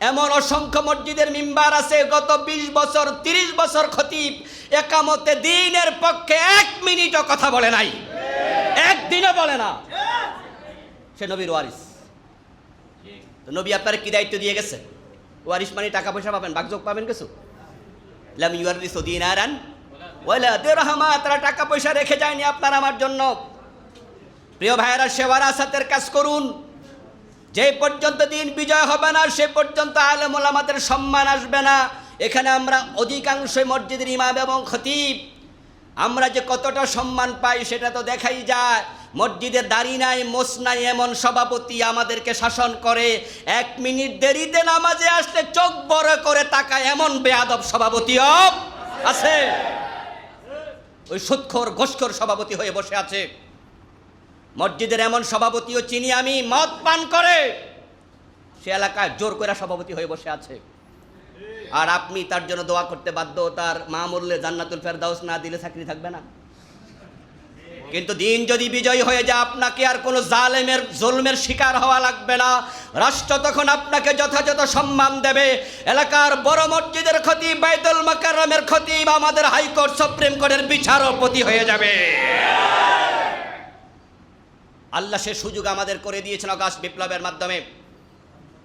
এমন অসংখ্য মসজিদের মিম্বার আছে, গত ২০ বছর ৩০ বছর খতিব একামতে দিনের পক্ষে এক মিনিটও কথা বলে নাই। একদিনও বলে না। সে নবীর ওয়ারিস। তো নবী আপনার কি দায়িত্ব দিয়ে গেছে? ওয়ারিস মানে টাকা পয়সা পাবেন বাগযোগ পাবেন কিছু? তারা টাকা পয়সা রেখে যায়নি আপনার, আমার জন্য। প্রিয় ভাইয়েরা সেবার আসাতের কাজ করুন। যে পর্যন্ত দিন বিজয় হবে না, সে পর্যন্ত আলেম ওলামাদের সম্মান আসবে না। এখানে আমরা অধিকাংশই মসজিদের ইমাম এবং খতিব। আমরা যে কতটা সম্মান পাই, সেটা তো দেখাই যায়। মসজিদে দাড়ি নাই মোস নাই এমন সভাপতি আমাদেরকে শাসন করে। এক মিনিট দেরিতে নামাজে আসলে চোখ বড় করে তাকায় এমন বেয়াদব সভাপতিও আছে। ওই সুৎখর, ঘোষখোর সভাপতি হয়ে বসে আছে। মসজিদের এমন সভাপতিও চিনি আমি মদ পান করে, সে এলাকায় জোর করে সভাপতি হয়ে বসে আছে। আর আপনি তার জন্য দোয়া করতে বাধ্য, তার মা মরলে জান্নাতুল ফেরদাউস না দিলে চাকরি থাকবে না। কিন্তু দিন যদি বিজয় হয়ে যায়, আপনাকে আর কোনো জালেমের, জুলমের শিকার হওয়া লাগবে না। রাষ্ট্র তখন আপনাকে যথাযথ সম্মান দেবে। এলাকার বড় মসজিদের ক্ষতি, বাইতুল মাকাররমের ক্ষতি, বা আমাদের হাইকোর্ট সুপ্রিম কোর্টের বিচারপতি হয়ে যাবে। আল্লাহ সে সুযোগ আমাদের করে দিয়েছেন অগাস্ট বিপ্লবের মাধ্যমে।